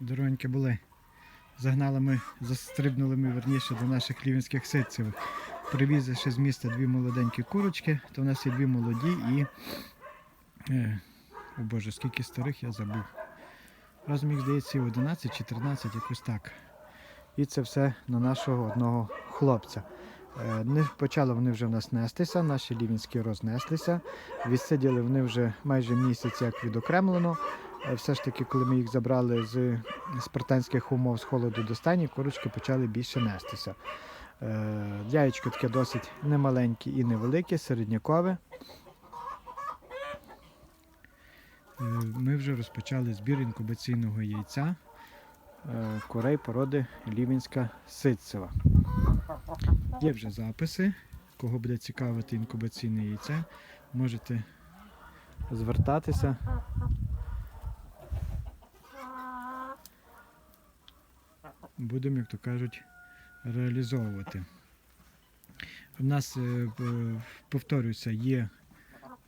Дорогенькі були. Загнали ми, застрибнули ми верніше до наших лівінських ситцевих. Привізли ще з міста дві молоденькі курочки, то в нас є дві молоді і. Е, о Боже, скільки старих я забув. Разом їх здається і 11 чи 13, якось так. І це все на нашого одного хлопця. Е, Не почали вони вже в нас нестися, наші лівінські рознеслися. Відсиділи вони вже майже місяць, як відокремлено. Е, Все ж таки, коли ми їх забрали з спартанських умов з холоду до стані, курочки почали більше нестися. Е, Яєчко таке досить немаленьке і невелике, середнякове. Е, Ми вже розпочали збір інкубаційного яйця курей породи Лівінська ситцева. Є вже записи. Кого буде цікавити інкубаційне яйце, можете звертатися. Будемо, як то кажуть, реалізовувати. У нас, е, повторюся, є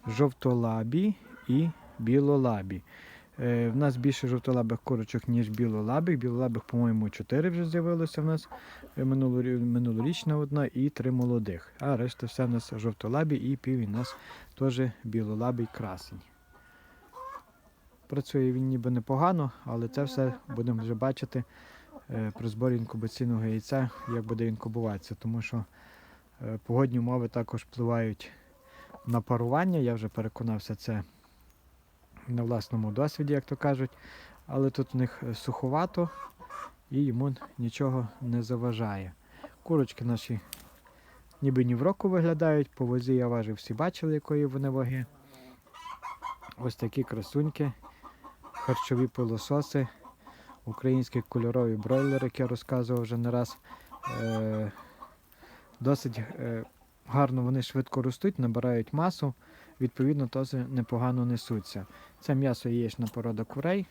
жовтолабі і білолабі. Е, В нас більше жовтолабих курочок, ніж білолабих. Білолабих, по-моєму, 4 вже з'явилося в нас е, минулорічна одна і три молодих. А решта все в нас жовтолабі і пів у нас теж білолабий красень. Працює він ніби непогано, але це все будемо вже бачити при зборі інкубаційного яйця, як буде інкубуватися, тому що е, погодні умови також впливають на парування. Я вже переконався це на власному досвіді, як то кажуть. Але тут в них е, суховато і йому нічого не заважає. Курочки наші ніби ні в року виглядають, по возі я важив, всі бачили, якої вони ваги. Ось такі красуньки, харчові пилососи, українські кольорові бройлери, як я розказував вже не раз. Е, досить е, гарно вони швидко ростуть, набирають масу, відповідно, теж непогано несуться. Це м'ясо яєчна порода курей,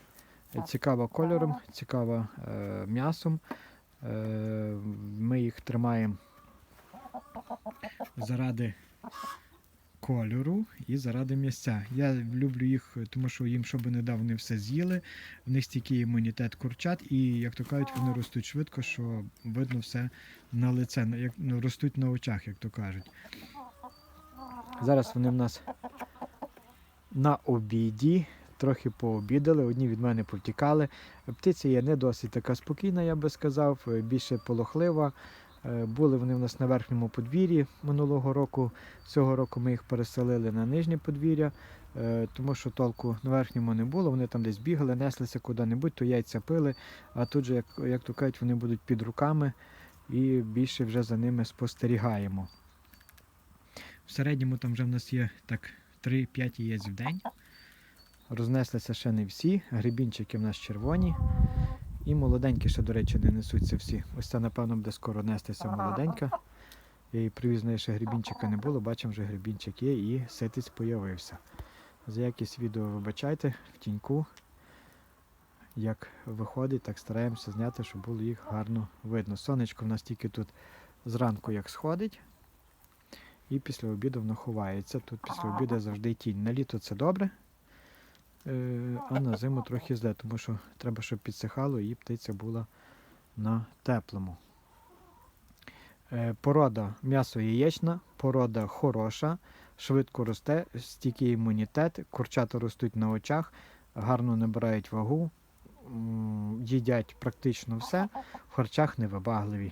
цікава кольором, цікава е, м'ясом. Е, ми їх тримаємо заради кольору і заради м'ясця. Я люблю їх, тому що їм, що би не дав, вони все з'їли. В них стійкий імунітет курчат, і, як то кажуть, вони ростуть швидко, що видно все на лице, як, ну, ростуть на очах, як то кажуть. Зараз вони в нас на обіді. Трохи пообідали, одні від мене повтікали. Птиця є не досить така спокійна, я би сказав, більше полохлива. Е, Були вони в нас на верхньому подвір'ї минулого року. Цього року ми їх переселили на нижнє подвір'я, е, тому що толку на верхньому не було. Вони там десь бігали, неслися куди-небудь, то яйця пили, а тут же, як, як то кажуть, вони будуть під руками і більше вже за ними спостерігаємо. В середньому там вже в нас є так 3-5 яєць в день. Рознеслися ще не всі. Грибінчики в нас червоні. І молоденькі ще, до речі, не несуться всі. Ось це, напевно, буде скоро нестися молоденька. Я її привіз, неї ще грибінчика не було, бачимо, вже грибінчик є і ситець появився. За якість відео вибачайте в тіньку. Як виходить, так стараємося зняти, щоб було їх гарно видно. Сонечко в нас тільки тут зранку як сходить. І після обіду воно ховається. Тут після обіду завжди тінь. На літо це добре, а на зиму трохи зле, тому що треба, щоб підсихало і птиця була на теплому. Е, Порода м'ясо яєчна, порода хороша, швидко росте, стійкий імунітет, курчата ростуть на очах, гарно набирають вагу, їдять практично все, в харчах невибагливі.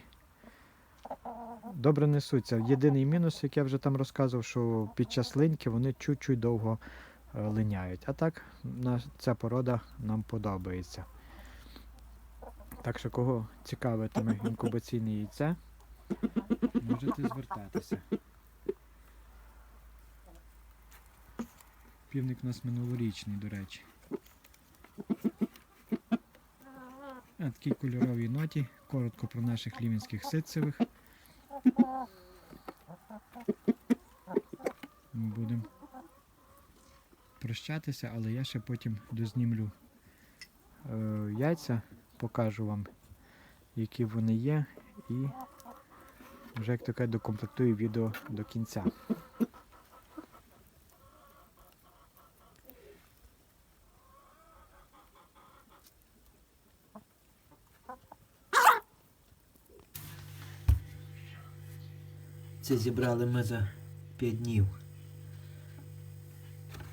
Добре несуться. Єдиний мінус, як я вже там розказував, що під час линьки вони чуть-чуть довго е, линяють. А так, ця порода нам подобається. Так що, кого цікавитиме інкубаційне яйце, можете звертатися. Півник у нас минулорічний, до речі. А, такій кольоровій ноті. Коротко про наших лівінських ситцевих. Ми будемо прощатися, але я ще потім дознімлю е, яйця, покажу вам, які вони є, і вже як таке докомплектую відео до кінця. Це зібрали ми за 5 днів.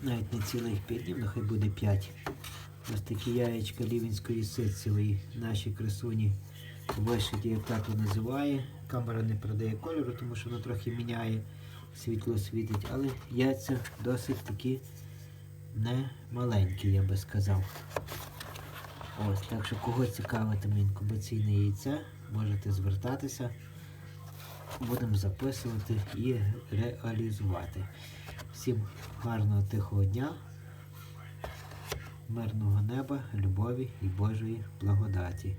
Навіть не цілих 5 днів, нехай буде 5. Ось такі яєчка лівінської ситцевої. Наші красуні вишиті, як тато називає. Камера не передає кольору, тому що воно трохи міняє, світло світить, але яйця досить такі не маленькі, я би сказав. Ось, так що кого цікавитиме інкубаційне яйце, можете звертатися. Будемо записувати і реалізувати. Всім гарного тихого дня, мирного неба, любові і Божої благодаті.